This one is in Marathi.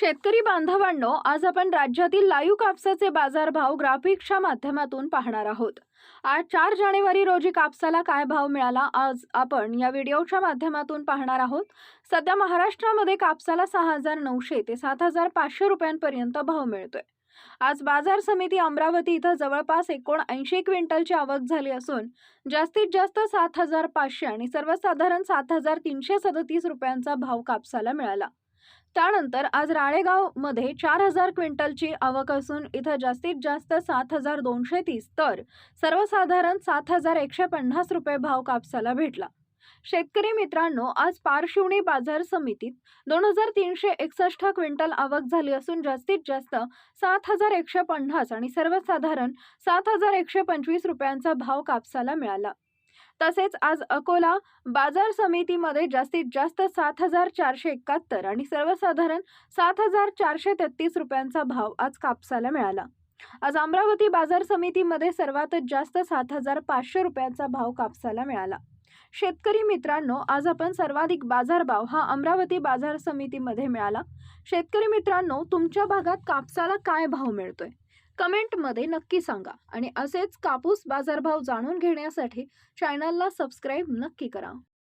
शेतकरी बांधवांनो आज आपण राज्यातील लाईव्ह कापसाचे बाजारभाव ग्राफिक्सच्या माध्यमातून पाहणार आहोत. आज चार जानेवारी रोजी कापसाला काय भाव मिळाला आज आपण या व्हिडिओच्या माध्यमातून पाहणार आहोत. सध्या महाराष्ट्रामध्ये कापसाला सहा हजार नऊशे ते सात हजार पाचशे रुपयांपर्यंत भाव मिळतोय. आज बाजार समिती अमरावती इथं जवळपास एकोणऐंशी क्विंटलची आवक झाली असून जास्तीत जास्त सात हजार पाचशे आणि सर्वसाधारण सात हजार तीनशे सदतीस रुपयांचा भाव कापसाला मिळाला. त्यानंतर आज राळेगावमध्ये चार हजार क्विंटलची आवक असून इथं जास्तीत जास्त सात हजार दोनशे तीस तर सर्वसाधारण सात हजार एकशे पन्नास रुपये भाव कापसाला भेटला. शेतकरी मित्रांनो आज पारशिवणी बाजार समितीत दोन हजार तीनशे एकसष्ट क्विंटल आवक झाली असून जास्तीत जास्त सात हजार एकशे पन्नास आणि सर्वसाधारण सात हजार एकशे पंचवीस रुपयांचा भाव कापसाला मिळाला. तसेच आज अकोला बाजार समितीमध्ये जास्तीत जास्त सात हजार चारशे एकाहत्तर आणि सर्वसाधारण सात हजार चारशे तेहतीस रुपयांचा भाव आज कापसाला मिळाला. आज अमरावती बाजार समितीमध्ये सर्वात जास्त सात हजार पाचशे रुपयांचा भाव कापसाला मिळाला. शेतकरी मित्रांनो आज आपण सर्वाधिक बाजारभाव हा अमरावती बाजार समितीमध्ये मिळाला. शेतकरी मित्रांनो तुमच्या भागात कापसाला काय भाव मिळतोय? कमेंटमध्ये नक्की सांगा. आणि असेच कापूस बाजारभाव जाणून घेण्यासाठी चॅनलला सबस्क्राईब नक्की करा.